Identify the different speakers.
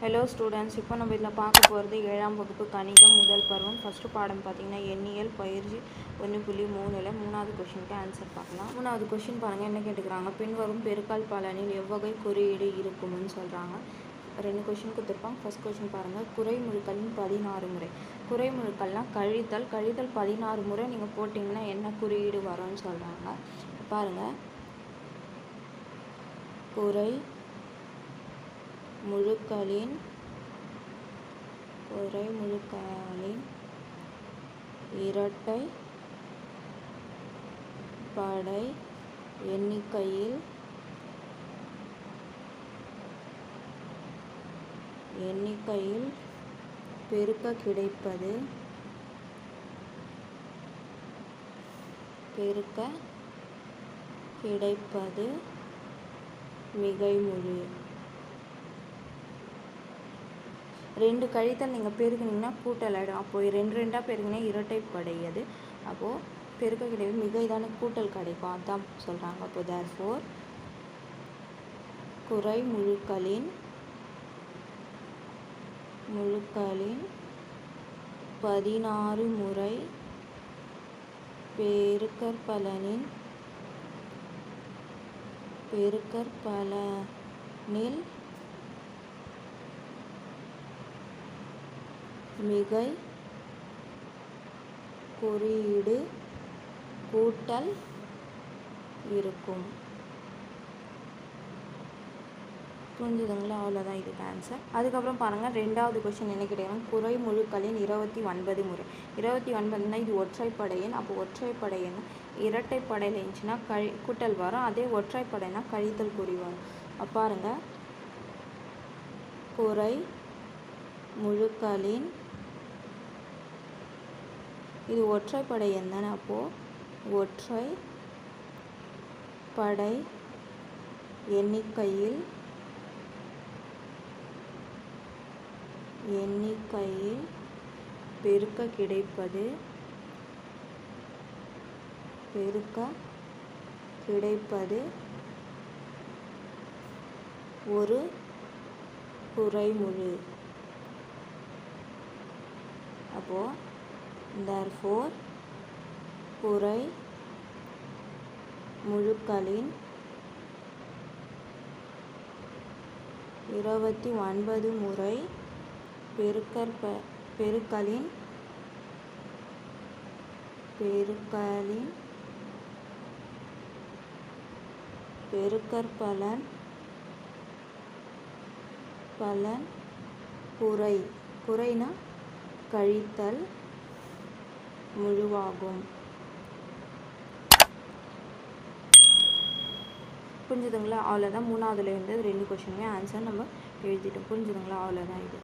Speaker 1: Hello students இப்போ நம்ம இதில் பார்க்க போகிறது ஏழாம் வகுப்பு கணிதம் முதல் பருவம். ஃபஸ்ட்டு பாடம் பார்த்தீங்கன்னா எண்ணியல் பயிற்சி ஒன்று புள்ளி மூணில் மூணாவது கொஷினுக்கு ஆன்சர் பார்க்கலாம். மூணாவது கொஷின் பாருங்கள் என்ன கேட்டுக்கிறாங்க? பின்வரும் பெருக்கால் பலனில் எவ்வகை குறியீடு இருக்கும்னு சொல்கிறாங்க ரெண்டு கொஷின் கொடுத்துருப்பாங்க ஃபஸ்ட் கொஷின் பாருங்கள் குறைமுழுக்களின் பதினாறு முறை. குறைமுழுக்கள்னால் கழித்தல். கழித்தல் பதினாறு முறை நீங்கள் போட்டிங்கன்னா என்ன குறியீடு வரும்னு சொல்கிறாங்க பாருங்கள் குறை முழுக்களின் குறை முழுக்களின் இரட்டை படை எண்ணிக்கையில் எண்ணிக்கையில் பெருக்க கிடைப்பது பெருக்க கிடைப்பது மிகைமொழி. ரெண்டு கழித்தல் நீங்கள் பெருக்குனீங்கன்னா கூட்டல் ஆகிடும் அப்போது ரெண்டு ரெண்டாக பெருக்குனா இரட்டை கிடையாது அப்போது பெருக்க கிடையாது மிக இதான கூட்டல் கிடைக்கும். அதான் சொல்கிறாங்க அப்போ தேர் ஃபோர் குறை முழுக்களின் முழுக்களின் பதினாறு முறை பெருக்கற்பலனின் பெருக்கற்பலனில் மிகை குறியீடு கூட்டல் இருக்கும். புரிஞ்சுதுங்களா? அவ்வளோதான் இதுக்கு ஆன்சர் அதுக்கப்புறம் பாருங்கள் ரெண்டாவது கொஷின் என்ன கேட்டீங்கன்னா குறை முழுக்களின் இருபத்தி ஒன்பது முறை. இருபத்தி ஒன்பதுனா இது ஒற்றைப்படையன் அப்போ ஒற்றைப்படையன் இரட்டைப்படையில் இருந்துச்சுன்னா கழி கூட்டல் வரும். அதே ஒற்றைப்படைனா கழித்தல் குறி வரும். பாருங்கள் குறை முழுக்களின் இது ஒற்றைப்படை என்னன்னு அப்போது ஒற்றை படை எண்ணிக்கையில் எண்ணிக்கையில் பெருக்க கிடைப்பது பெருக்க கிடைப்பது ஒரு குறைமுழு. அப்போது therefore குறை முழுக்களின் இருபத்தி ஒன்பது முறை பெருக்கற்ப பெருக்களின் பெருக்களின் பெருக்கற்பலன் பலன் குறை. குறைனா கழித்தல் முழுவாகும். புரிஞ்சுதுங்களா? அவ்வளோதான் மூணாவதுலேருந்து ரெண்டு கொஷினுமே ஆன்சர் நம்ம எழுதிட்டோம். புரிஞ்சுதுங்களா? அவ்வளோதான் இது.